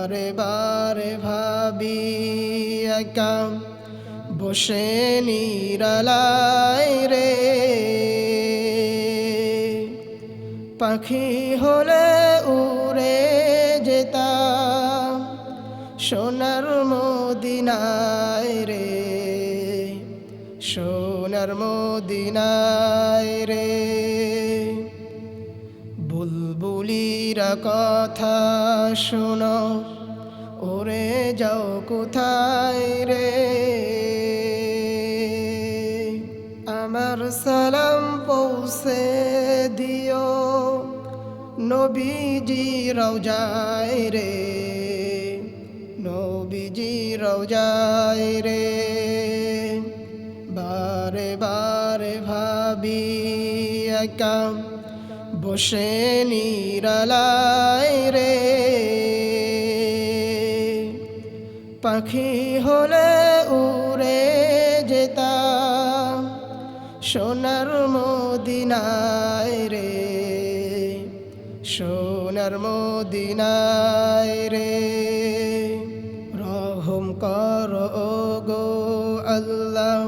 বারে বারে ভাবি একা। বসে নিরালায় রে। পাখি হলে উড়ে যেতাম, সোনার মদিনায় রে। সোনার মদিনায় রে। বুলবুলিরা কথা শোনো, ওরে যাও কোথায় রে? আমার সালাম পৌঁছে দিও নবীজি রওজায় রে নবীজি রওজায় রে। বারে বারে ভাবি একা বসে নিরালায় রে। পাখি হলে উড়ে যেতাম সোনার মদিনায় রে, সোনার মদিনায় রে। রহম কর গো আল্লাহ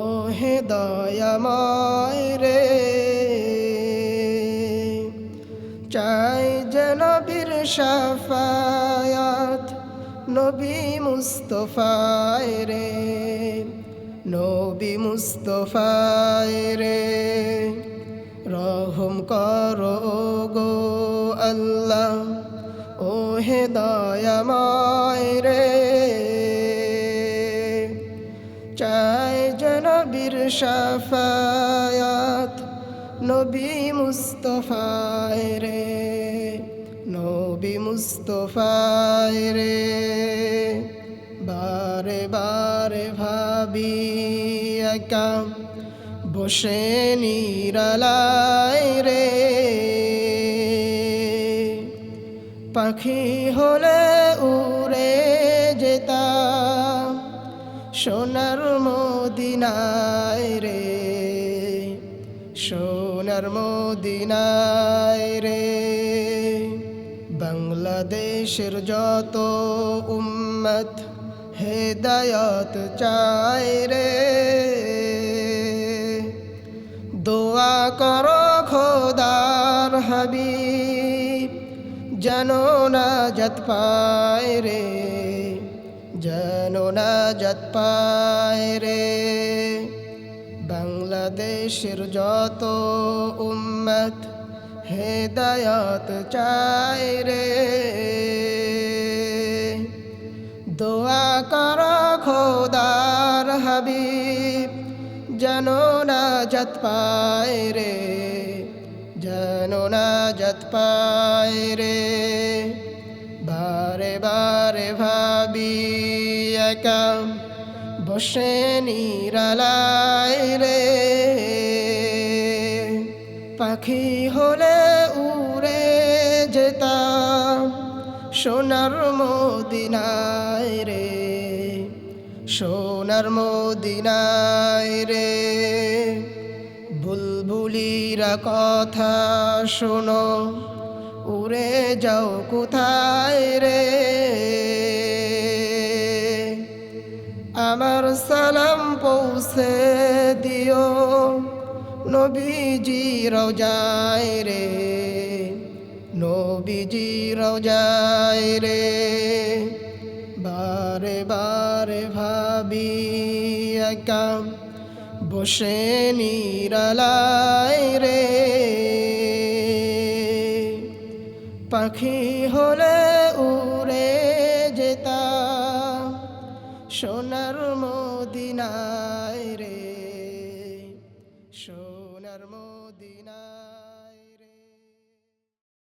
ও হে দয়াময় রে। বীর নবী মুস্তফায় রে, নবী মুস্তফায় রে। রহম কর গো আল্লাহ ও হে দয়াময় রে। চাই যেন বীর নবী মুস্তফায় রে। মুস্তফায় রে। বারে বারে ভাবি একা, বসে নিরালায় রে। পাখি হলে উড়ে যেতা সোনার মদিনায় রে, সোনার মদিনায় রে। বাংলাদেশের যত উম্মত হেদায়ত চায় রে। দোয়া করো খোদার হাবিব জানো না যত পায় রে জানো না যত পায় রে। বাংলাদেশের যত উম্মত হেদায়ত চায় রে। দোয়া কর খোদার হাবিব জানো না যত পায় রে জানো না যত পায় রে। বারে বারে ভাবি একা, বসে নিরালায় রে। পাখি হলে উড়ে যেতাম, সোনার মদিনায় রে, সোনার মদিনায় রে। বুলবুলিরা কথা শোনো, উড়ে যাও কোথায় রে? আমার সালাম পৌঁছে দিও। নবীজি রওজায় রে নবীজি রওজায় রে। বারে বারে ভাবি একা, বসে নিরালায় রে। পাখি হলে উড়ে যেতাম সোনার মদিনায় রে धर्मो